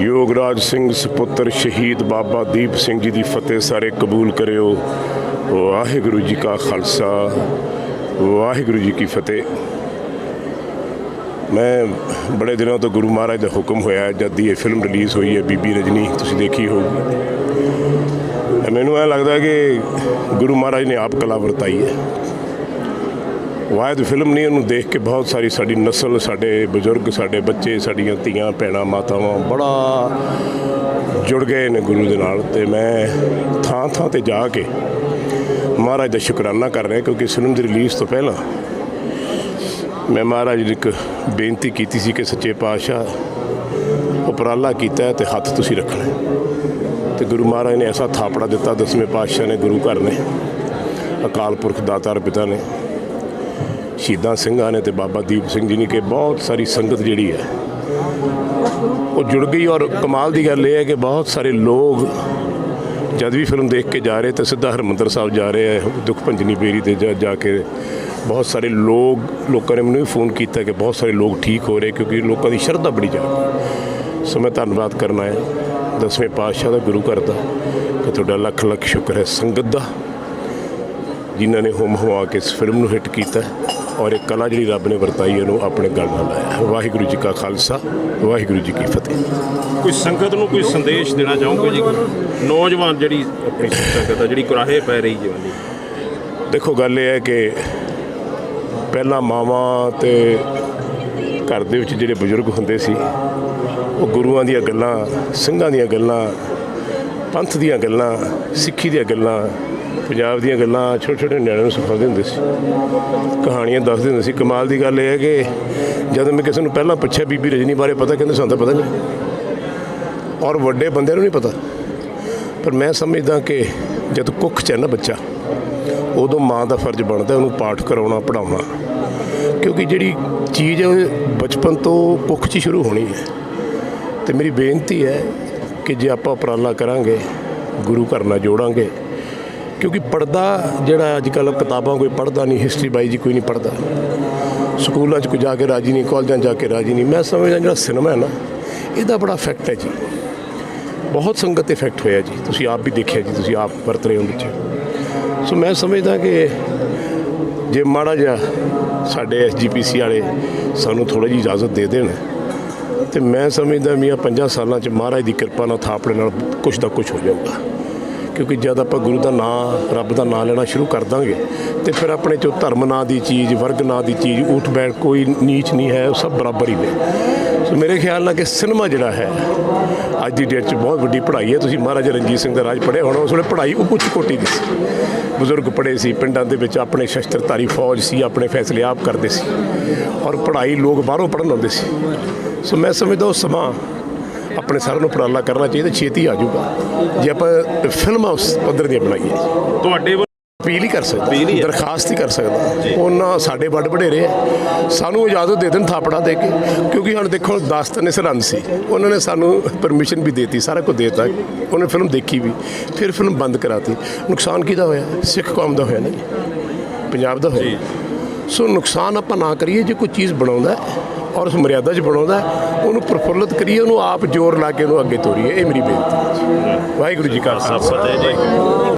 ਯੋਗਰਾਜ ਸਿੰਘ ਸੁਪੁੱਤਰ ਸ਼ਹੀਦ ਬਾਬਾ ਦੀਪ ਸਿੰਘ ਜੀ ਦੀ ਫਤਿਹ ਸਾਰੇ ਕਬੂਲ ਕਰਿਓ। ਵਾਹਿਗੁਰੂ ਜੀ ਕਾ ਖਾਲਸਾ। ਵਾਹਿਗੁਰੂ ਜੀ ਕੀ ਫਤਿਹ। ਮੈਂ ਬੜੇ ਦਿਨਾਂ ਤੋਂ ਗੁਰੂ ਮਹਾਰਾਜ ਦਾ ਹੁਕਮ ਹੋਇਆ ਜਦ ਦੀ ਇਹ ਫਿਲਮ ਰਿਲੀਜ਼ ਹੋਈ ਹੈ, ਬੀਬੀ ਰਜਨੀ, ਤੁਸੀਂ ਦੇਖੀ ਹੋਊਗੀ। ਮੈਨੂੰ ਇਹ ਲੱਗਦਾ ਕਿ ਗੁਰੂ ਮਹਾਰਾਜ ਨੇ ਆਪ ਕਲਾ ਵਰਤਾਈ ਹੈ। ਵਾਹਿਦ ਫਿਲਮ ਨਹੀਂ ਉਹਨੂੰ ਦੇਖ ਕੇ ਬਹੁਤ ਸਾਰੀ ਸਾਡੀ ਨਸਲ, ਸਾਡੇ ਬਜ਼ੁਰਗ, ਸਾਡੇ ਬੱਚੇ, ਸਾਡੀਆਂ ਧੀਆਂ, ਭੈਣਾਂ, ਮਾਤਾਵਾਂ ਬੜਾ ਜੁੜ ਗਏ ਨੇ ਗੁਰੂ ਦੇ ਨਾਲ ਤੇ ਮੈਂ ਥਾਂ ਥਾਂ ਤੇ ਜਾ ਕੇ ਮਹਾਰਾਜ ਦਾ ਸ਼ੁਕਰਾਨਾ ਕਰ ਰਿਹਾ ਕਿਉਂਕਿ ਫਿਲਮ ਦੀ ਰਿਲੀਜ਼ ਤੋਂ ਪਹਿਲਾਂ ਮੈਂ ਮਹਾਰਾਜ ਨੂੰ ਇੱਕ ਬੇਨਤੀ ਕੀਤੀ ਸੀ ਕਿ ਸੱਚੇ ਪਾਤਸ਼ਾਹ ਉਪਰਾਲਾ ਕੀਤਾ ਹੈ ਤੇ ਹੱਥ ਤੁਸੀਂ ਰੱਖਣਾ ਹੈ। ਤੇ ਗੁਰੂ ਮਹਾਰਾਜ ਨੇ ਐਸਾ ਥਾਪੜਾ ਦਿੱਤਾ, ਦਸਵੇਂ ਪਾਤਸ਼ਾਹ ਨੇ, ਗੁਰੂ ਘਰ ਨੇ, ਅਕਾਲ ਪੁਰਖ ਦਾਤਾਰ ਪਿਤਾ ਨੇ ਸ਼ਹੀਦਾਂ ਸਿੰਘਾਂ ਨੇ ਤੇ ਬਾਬਾ ਦੀਪ ਸਿੰਘ ਜੀ ਨੇ ਕਿ ਬਹੁਤ ਸਾਰੀ ਸੰਗਤ ਜਿਹੜੀ ਹੈ, ਉਹ ਜੁੜ ਗਈ ਔਰ ਕਮਾਲ ਦੀ ਗੱਲ ਇਹ ਹੈ ਕਿ ਬਹੁਤ ਸਾਰੇ ਲੋਕ ਜਦ ਵੀ ਫਿਲਮ ਦੇਖ ਕੇ ਜਾ ਰਹੇ ਤਾਂ ਸਿੱਧਾ ਹਰਮੰਦਰ ਸਾਹਿਬ ਜਾ ਰਹੇ ਹੈ, ਦੁੱਖ ਭੰਜਨੀ ਬੇਰੀ ਤੇ ਜਾ ਜਾ ਕੇ ਬਹੁਤ ਸਾਰੇ ਲੋਕ, ਲੋਕਾਂ ਨੇ ਮੈਨੂੰ ਵੀ ਫੋਨ ਕੀਤਾ ਕਿ ਬਹੁਤ ਸਾਰੇ ਲੋਕ ਠੀਕ ਹੋ ਰਹੇ ਕਿਉਂਕਿ ਲੋਕਾਂ ਦੀ ਸ਼ਰਧਾ ਬੜੀ ਜਾਗੀ ਸੋ ਮੈਂ ਧੰਨਵਾਦ ਕਰਨਾ ਹੈ ਦਸਵੇਂ ਪਾਤਸ਼ਾਹ ਦਾ, ਗੁਰੂ ਘਰ ਦਾ, ਕਿ ਤੁਹਾਡਾ ਲੱਖ ਲੱਖ ਸ਼ੁਕਰ ਹੈ ਸੰਗਤ ਦਾ। ਜਿਨ੍ਹਾਂ ਨੇ ਹੁਮ ਹੁਆ ਕੇ ਇਸ ਫਿਲਮ ਨੂੰ ਹਿੱਟ ਕੀਤਾ ਔਰ ਇਹ ਕਲਾ ਜਿਹੜੀ ਰੱਬ ਨੇ ਵਰਤਾਈ ਉਹਨੂੰ ਆਪਣੇ ਗਲ ਨਾਲ ਲਾਇਆ ਵਾਹਿਗੁਰੂ ਜੀ ਕਾ ਖਾਲਸਾ ਵਾਹਿਗੁਰੂ ਜੀ ਕੀ ਫਤਿਹ। ਕੋਈ ਸੰਗਤ ਨੂੰ ਕੋਈ ਸੰਦੇਸ਼ ਦੇਣਾ ਚਾਹੋਗੇ ਜੀ? ਨੌਜਵਾਨ ਜਿਹੜੀ ਆਪਣੀ ਸੰਗਤ ਆ ਜਿਹੜੀ ਕੁਰਾਹੇ ਪੈ ਰਹੀ ਜਵਾਨੀ ਦੇਖੋ ਗੱਲ ਇਹ ਹੈ ਕਿ ਪਹਿਲਾਂ ਮਾਵਾਂ ਤੇ ਘਰ ਦੇ ਵਿੱਚ ਜਿਹੜੇ ਬਜ਼ੁਰਗ ਹੁੰਦੇ ਸੀ ਉਹ ਗੁਰੂਆਂ ਦੀਆਂ ਗੱਲਾਂ ਸਿੰਘਾਂ ਦੀਆਂ ਗੱਲਾਂ ਪੰਥ ਦੀਆਂ ਗੱਲਾਂ ਸਿੱਖੀ ਦੀਆਂ ਗੱਲਾਂ ਪੰਜਾਬ ਦੀਆਂ ਗੱਲਾਂ ਛੋਟੇ ਛੋਟੇ ਨਿਆਣਿਆਂ ਨੂੰ ਸਿਖਾਉਂਦੇ ਹੁੰਦੇ ਸੀ। ਕਹਾਣੀਆਂ ਦੱਸਦੇ ਹੁੰਦੇ ਸੀ। ਕਮਾਲ ਦੀ ਗੱਲ ਇਹ ਹੈ ਕਿ ਜਦੋਂ ਮੈਂ ਕਿਸੇ ਨੂੰ ਪਹਿਲਾਂ ਪੁੱਛਿਆ, ਬੀਬੀ ਰਜਨੀ ਬਾਰੇ ਪਤਾ, ਕਹਿੰਦੇ ਸਾਨੂੰ ਤਾਂ ਪਤਾ ਨਹੀਂ ਔਰ ਵੱਡੇ ਬੰਦਿਆਂ ਨੂੰ ਨਹੀਂ ਪਤਾ। ਪਰ ਮੈਂ ਸਮਝਦਾ ਕਿ ਜਦ ਕੁੱਖ 'ਚ ਹੈ ਨਾ ਬੱਚਾ, ਉਦੋਂ ਮਾਂ ਦਾ ਫਰਜ਼ ਬਣਦਾ, ਉਹਨੂੰ ਪਾਠ ਕਰਾਉਣਾ ਪੜਾਉਣਾ ਕਿਉਂਕਿ ਜਿਹੜੀ ਚੀਜ਼ ਹੈ, ਉਹ ਬਚਪਨ ਤੋਂ ਕੁੱਖ 'ਚ ਸ਼ੁਰੂ ਹੋਣੀ ਹੈ। ਤੇ ਮੇਰੀ ਬੇਨਤੀ ਹੈ ਕਿ ਜੇ ਆਪਾਂ ਉਪਰਾਲਾ ਕਰਾਂਗੇ, ਗੁਰੂ ਘਰ ਨਾਲ ਜੋੜਾਂਗੇ ਕਿਉਂਕਿ ਪੜਦਾ ਜਿਹੜਾ ਅੱਜ ਕੱਲ੍ਹ ਕਿਤਾਬਾਂ ਕੋਈ ਪੜਦਾ ਨਹੀਂ ਹਿਸਟਰੀ ਬਾਈ ਜੀ ਕੋਈ ਨਹੀਂ ਪੜਦਾ ਸਕੂਲਾਂ 'ਚ ਕੋਈ ਜਾ ਕੇ ਰਾਜੀ ਨਹੀਂ, ਕਾਲਜਾਂ 'ਚ ਜਾ ਕੇ ਰਾਜੀ ਨਹੀਂ। ਮੈਂ ਸਮਝਦਾ ਜਿਹੜਾ ਸਿਨੇਮਾ ਹੈ ਨਾ, ਇਹਦਾ ਬੜਾ ਇਫੈਕਟ ਹੈ ਜੀ। ਬਹੁਤ ਸੰਗਤ ਇਫੈਕਟ ਹੋਇਆ ਜੀ। ਤੁਸੀਂ ਆਪ ਵੀ ਦੇਖਿਆ ਜੀ, ਤੁਸੀਂ ਆਪ ਵਰਤ ਰਹੇ ਹੋ ਵਿੱਚ। ਸੋ ਮੈਂ ਸਮਝਦਾ ਕਿ ਜੇ ਮਾੜਾ ਜਿਹਾ ਸਾਡੇ ਐਸਜੀਪੀਸੀ ਵਾਲੇ ਸਾਨੂੰ ਥੋੜੀ ਜਿਹੀ ਇਜਾਜ਼ਤ ਦੇ ਦੇਣ, ਤੇ ਮੈਂ ਸਮਝਦਾ ਮੀਆਂ 50 ਸਾਲਾਂ ਚ ਮਹਾਰਾਜ ਦੀ ਕਿਰਪਾ ਨਾਲ ਥਾਪੜੇ ਨਾਲ ਕੁਛ ਦਾ ਕੁਛ ਹੋ ਜਾਊਗਾ। ਕਿਉਂਕਿ ਜਦ ਆਪਾਂ ਗੁਰੂ ਦਾ ਨਾਮ ਰੱਬ ਦਾ ਨਾਮ ਲੈਣਾ ਸ਼ੁਰੂ ਕਰ ਦਾਂਗੇ, ਤੇ ਫਿਰ ਆਪਣੇ ਚੋਂ ਧਰਮ ਨਾਂ ਦੀ ਚੀਜ਼, ਵਰਗ ਨਾਂ ਦੀ ਚੀਜ਼, ਊਠ ਬੈਠ ਕੋਈ ਨੀਚ ਨਹੀਂ ਹੈ, ਉਹ ਸਭ ਬਰਾਬਰ ਹੀ ਨੇ। ਸੋ ਮੇਰੇ ਖਿਆਲ ਨਾਲ ਕਿ ਸਿਨੇਮਾ ਜਿਹੜਾ ਹੈ, ਅੱਜ ਦੀ ਡੇਟ 'ਚ ਬਹੁਤ ਵੱਡੀ ਪੜ੍ਹਾਈ ਹੈ। ਤੁਸੀਂ ਮਹਾਰਾਜਾ ਰਣਜੀਤ ਸਿੰਘ ਦਾ ਰਾਜ ਪੜ੍ਹਿਆ ਹੋਣਾ, ਉਸ ਵੇਲੇ ਪੜ੍ਹਾਈ ਉੱਚ ਕੋਟੀ ਦੀ ਸੀ। ਬਜ਼ੁਰਗ ਪੜ੍ਹੇ ਸੀ, ਪਿੰਡਾਂ ਦੇ ਵਿੱਚ ਆਪਣੇ ਸ਼ਸਤਰਧਾਰੀ ਫੌਜ ਸੀ, ਆਪਣੇ ਫੈਸਲੇ ਆਪ ਕਰਦੇ ਸੀ। ਔਰ ਪੜ੍ਹਾਈ ਲੋਕ ਬਾਹਰੋਂ ਪੜ੍ਹਨ ਆਉਂਦੇ ਸੀ। ਸੋ ਮੈਂ ਸਮਝਦਾ ਉਹ ਸਮਾਂ ਆਪਣੇ ਸਾਰਿਆਂ ਨੂੰ ਉਪਰਾਲਾ ਕਰਨਾ ਚਾਹੀਦਾ ਛੇਤੀ ਆ ਜਾਊਗਾ। ਜੇ ਆਪਾਂ ਫਿਲਮਾਂ ਉਸ ਪੱਧਰ ਦੀਆਂ ਬਣਾਈਏ ਤੁਹਾਡੇ ਅਪੀਲ ਹੀ ਕਰ ਸਕਦਾ। ਦਰਖਾਸਤ ਹੀ ਕਰ ਸਕਦਾ ਉਹਨਾਂ ਸਾਡੇ ਵੱਡ ਵਡੇਰੇ ਆ। ਸਾਨੂੰ ਇਜਾਜ਼ਤ ਦੇ ਦੇਣ ਥਾਪੜਾ ਦੇ ਕੇ ਕਿਉਂਕਿ ਹੁਣ ਦੇਖੋ ਦਸਤ ਨੇ ਸਰਹੰਦ ਸੀ। ਉਹਨਾਂ ਨੇ ਸਾਨੂੰ ਪਰਮਿਸ਼ਨ ਵੀ ਦੇਤੀ ਸਾਰਾ ਕੁਝ ਦੇਤਾ। ਉਹਨੇ ਫਿਲਮ ਦੇਖੀ ਵੀ ਫਿਰ ਫਿਲਮ ਬੰਦ ਕਰਾਤੀ। ਨੁਕਸਾਨ ਕਿਹਦਾ ਹੋਇਆ? ਸਿੱਖ ਕੌਮ ਦਾ ਹੋਇਆ ਨਾ ਪੰਜਾਬ ਦਾ ਹੋਇਆ। ਸੋ ਨੁਕਸਾਨ ਆਪਾਂ ਨਾ ਕਰੀਏ ਜੇ ਕੋਈ ਚੀਜ਼ ਬਣਾਉਂਦਾ ਔਰ ਉਸ ਮਰਿਆਦਾ 'ਚ ਬਣਾਉਂਦਾ, ਉਹਨੂੰ ਪ੍ਰਫੁੱਲਤ ਕਰੀਏ, ਉਹਨੂੰ ਆਪ ਜ਼ੋਰ ਲਾ ਕੇ ਉਹਨੂੰ ਅੱਗੇ ਤੋਰੀਏ। ਇਹ ਮੇਰੀ ਬੇਨਤੀ ਹੈ। ਵਾਹਿਗੁਰੂ ਜੀ ਕਾ ਖਾਲਸਾ। ਫਤਿਹ ਜੀ।